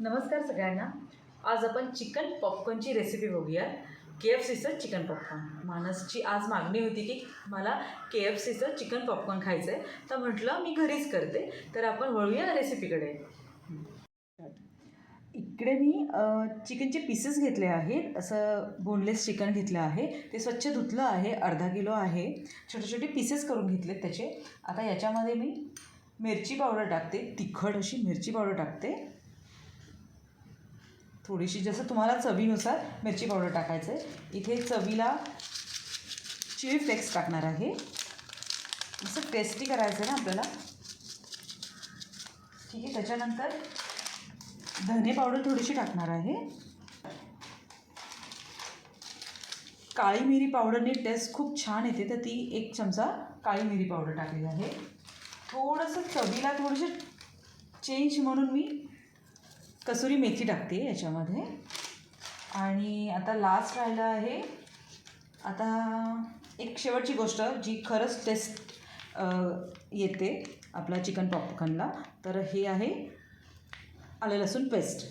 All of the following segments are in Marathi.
नमस्कार सगळ्यांना. आज आपण चिकन पॉपकॉर्नची रेसिपी बघूया के एफ सीचं चिकन पॉपकॉर्न मानसची आज मागणी होती की मला के एफ सीचं चिकन पॉपकॉर्न खायचं आहे तर म्हटलं मी घरीच करते. तर आपण वळूया रेसिपीकडे इकडे मी चिकनचे पीसेस घेतले आहेत. असं बोनलेस चिकन घेतलं आहे. ते स्वच्छ धुतलं आहे. अर्धा किलो आहे. छोटे छोटे पीसेस करून घेतलेत त्याचे. आता याच्यामध्ये मी मिरची पावडर टाकते. तिखट अशी मिरची पावडर टाकते. थोडीशी जसं तुम्हाला चवीनुसार मिरची पावडर टाकायचं आहे. इथे चवीला चिली फ्लेक्स टाकणार आहे. असं टेस्टी करायचं आहे ना आपल्याला. ठीक आहे त्याच्यानंतर धने पावडर थोडीशी टाकणार आहे. काळी मिरी पावडरने टेस्ट खूप छान येते तर ती एक चमचा काळी मिरी पावडर टाकली आहे. थोडंसं चवीला थोडंसं चेंज म्हणून मी कसुरी मेथी टाकते याच्यामध्ये. आणि आता लास्ट राहिलं आहे आता एक शेवटची गोष्ट जी खरंच टेस्ट येते आपला चिकन पॉपकॉर्नला तर हे आहे आलं लसूण पेस्ट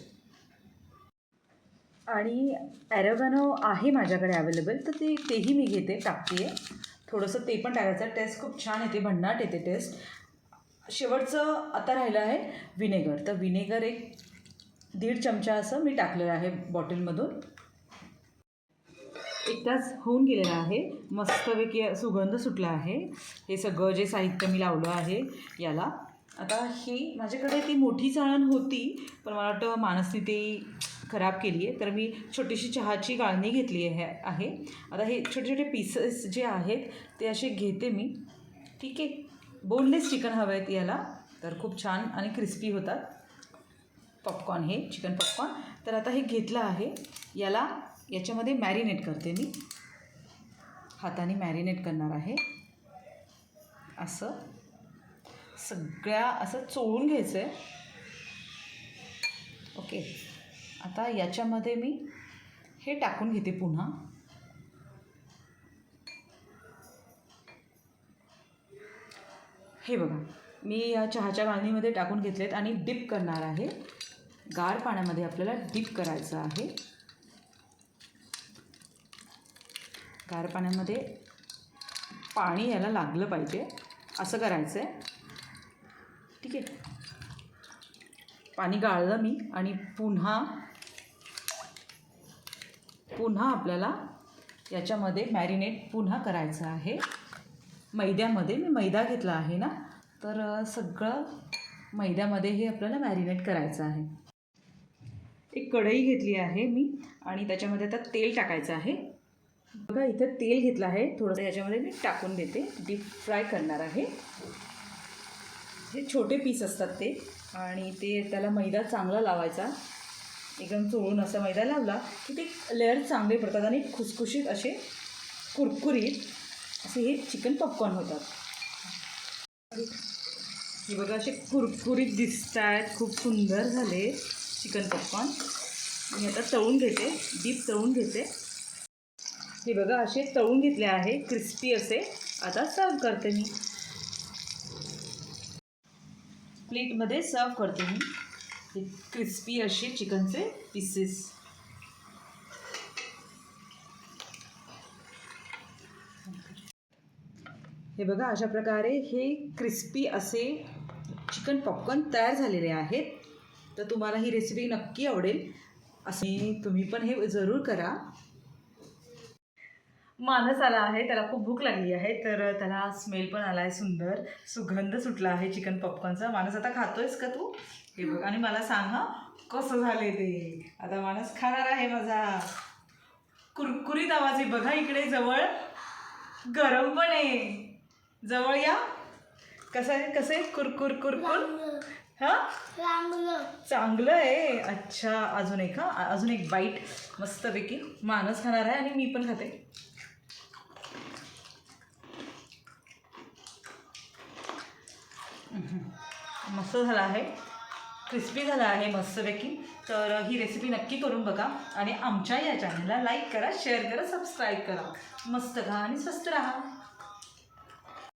आणि ॲरोगॅनो आहे माझ्याकडे अवेलेबल तर ते तेही मी घेते टाकते थोडंसं ते पण टाकायचं. टेस्ट खूप छान येते भन्नाट येते टेस्ट शेवटचं आता राहिलं आहे विनेगर तर विनेगर एक दीड चमचा असं मी टाकलेलं आहे बॉटलमधून. एक तास होऊन गेलेला आहे. मस्तपैकी सुगंध सुटला आहे. हे सगळं जे साहित्य मी लावलं आहे याला. आता ही माझ्याकडे ती मोठी चाळण होती पण मला वाटतं मानसने ती खराब केली आहे. तर मी छोटीशी चहाची गाळणी घेतली आहे आहे. आता हे छोटे छोटे पीसेस जे आहेत ते असे घेते मी. ठीक आहे. बोनलेस चिकन हवं आहेत याला. तर खूप छान आणि क्रिस्पी होतात. पॉपकॉर्न हे चिकन पॉपकॉर्न तर आता हे घेतलं आहे. याला याच्यामध्ये मॅरिनेट करते मी. हाताने मॅरिनेट करणार आहे. असं. सगळ्या असं चोळून घ्यायचं आहे ओके. आता याच्यामध्ये मी हे टाकून घेते पुन्हा. हे बघा. मी या चहाच्या गाळणीमध्ये टाकून घेतलेत आणि डिप करणार आहे. गार पाण्यामध्ये आपल्याला डिप करायचं आहे. गार पाण्यामध्ये पाणी याला लागलं पाहिजे. असं करायचं आहे ठीक आहे. पाणी गाळलं मी आणि पुन्हा पुन्हा आपल्याला याच्यामध्ये मॅरिनेट पुन्हा करायचं आहे. मैद्यामध्ये मी मैदा घेतला आहे ना तर सगळं मैद्यामध्ये हे आपल्याला मॅरिनेट करायचं आहे. एक कढई घेतली आहे मी आणि त्याच्यामध्ये आता तेल टाकायचं आहे. बघा इथं तेल घेतलं आहे. थोडंसं याच्यामध्ये मी टाकून देते. डीप फ्राय करणार आहे. हे छोटे पीस असतात ते. आणि ते त्याला मैदा चांगला लावायचा. एकदम चोळून असा मैदा लावला की ते लेअर चांगले पडतात आणि खुसखुशीत असे कुरकुरीत असे हे चिकन पॉपकॉर्न होतात. हे बघा असे कुरकुरीत दिसत आहेत खूप सुंदर झाले. Chicken popcorn. मी आता तळून घेते डीप तळून घेते. हे बघा असे तळून घेतले आहे क्रिस्पी असे. आता सर्व करते मी. प्लेटमध्ये सर्व करते मी. हे क्रिस्पी असे चिकनचे पीसेस हे बघा अशा प्रकारे हे क्रिस्पी असे चिकन पॉपकॉर्न तयार झालेले आहेत. तर तुम्हाला ही रेसिपी नक्की आवडेल. असे तुम्ही पण हे जरूर करा. मानस आला आहे त्याला खूप भूक लागली आहे तर त्याला स्मेल पण आला आहे सुंदर. सुगंध सुटला आहे चिकन पॉपकॉर्नचा मानस आता खातोयस का तू? हे बघ आणि मला सांग हा कसं झाले ते? आता मानस खाणार आहे माझा. कुरकुरीत आवाज आहे. बघा इकडे जवळ. गरम पण आहे. जवळ या. कसं आहे कसं आहे? कुरकुर कुरकुर. हां? चांगलं. आहे. अच्छा अजून एक हा? अजून एक बाईट मस्तपैकी. मानस खाणार आहे आणि मी पण खाते. मस्त झाला आहे. क्रिस्पी झाला आहे मस्तपैकी. तर ही रेसिपी नक्की करून बघा. आणि आमच्या या चॅनलला लाईक करा शेअर करा सबस्क्राईब करा. मस्त खा आणि स्वस्त राहा.